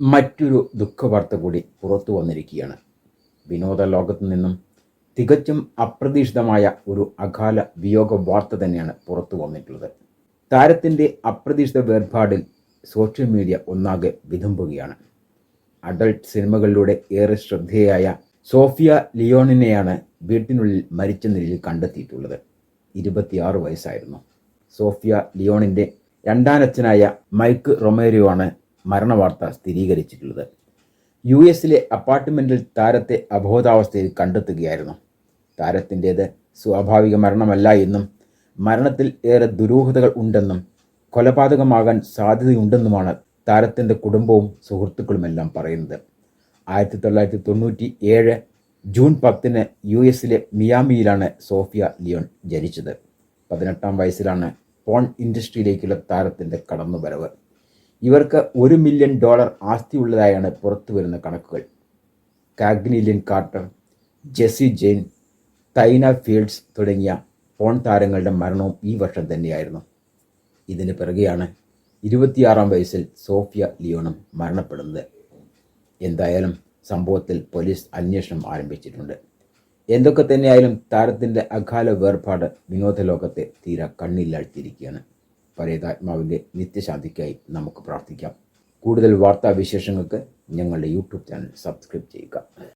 മറ്റൊരു ദുഃഖവാർത്ത കൂടി പുറത്തു വന്നിരിക്കുകയാണ്. വിനോദ ലോകത്തു നിന്നും തികച്ചും അപ്രതീക്ഷിതമായ ഒരു അകാല വിയോഗ വാർത്ത തന്നെയാണ് പുറത്തു വന്നിട്ടുള്ളത്. താരത്തിന്റെ അപ്രതീക്ഷിത വേർപാടിൽ സോഷ്യൽ മീഡിയ ഒന്നാകെ വിതുമ്പുകയാണ്. അഡൾട്ട് സിനിമകളിലൂടെ ഏറെ ശ്രദ്ധേയായ സോഫിയ ലിയോണിനെയാണ് വീട്ടിനുള്ളിൽ മരിച്ച നിലയിൽ കണ്ടെത്തിയിട്ടുള്ളത്. ഇരുപത്തിയാറ് വയസ്സായിരുന്നു. സോഫിയ ലിയോണിന്റെ രണ്ടാനച്ഛനായ മൈക്ക് റൊമേരിയോ ആണ് മരണവാർത്ത സ്ഥിരീകരിച്ചിട്ടുള്ളത്. യു എസിലെ അപ്പാർട്ട്മെന്റിൽ താരത്തെ അബോധാവസ്ഥയിൽ കണ്ടെത്തുകയായിരുന്നു. താരത്തിന്റേത് സ്വാഭാവിക മരണമല്ല എന്നും മരണത്തിൽ ഏറെ ദുരൂഹതകൾ ഉണ്ടെന്നും കൊലപാതകമാകാൻ സാധ്യതയുണ്ടെന്നുമാണ് താരത്തിന്റെ കുടുംബവും സുഹൃത്തുക്കളുമെല്ലാം പറയുന്നത്. ആയിരത്തി തൊള്ളായിരത്തി തൊണ്ണൂറ്റി ഏഴ് ജൂൺ പത്തിന് യു എസിലെ മിയാമിയിലാണ് സോഫിയ ലിയോൺ ജനിച്ചത്. പതിനെട്ടാം വയസ്സിലാണ് പോൺ ഇൻഡസ്ട്രിയിലേക്കുള്ള താരത്തിന്റെ കടന്നുവരവ്. ഇവർക്ക് ഒരു മില്യൺ ഡോളർ ആസ്തി ആസ്തിയുള്ളതായാണ് പുറത്തു വരുന്ന കണക്കുകൾ. കാഗ്നിലിൻ കാർട്ടർ ജെസി ജെയിൻ തൈന ഫീൽഡ്സ് തുടങ്ങിയ ഫോൺ താരങ്ങളുടെ മരണവും ഈ വർഷം തന്നെയായിരുന്നു. ഇതിന് പിറകെയാണ് ഇരുപത്തിയാറാം വയസ്സിൽ സോഫിയ ലിയോണും മരണപ്പെടുന്നത്. എന്തായാലും സംഭവത്തിൽ പോലീസ് അന്വേഷണം ആരംഭിച്ചിട്ടുണ്ട്. എന്തൊക്കെ തന്നെയായാലും താരത്തിന്റെ അകാല വേർപാട് വിനോദ ലോകത്തെ തീരെ കണ്ണില്ലാഴ്ത്തിയിരിക്കുകയാണ്. പരേതാത്മാവിന്റെ നിത്യശാന്തിക്കായി നമുക്ക് പ്രാർത്ഥിക്കാം. കൂടുതൽ വാർത്താവിശേഷങ്ങൾക്ക് ഞങ്ങളുടെ യൂട്യൂബ് ചാനൽ സബ്സ്ക്രൈബ് ചെയ്യുക.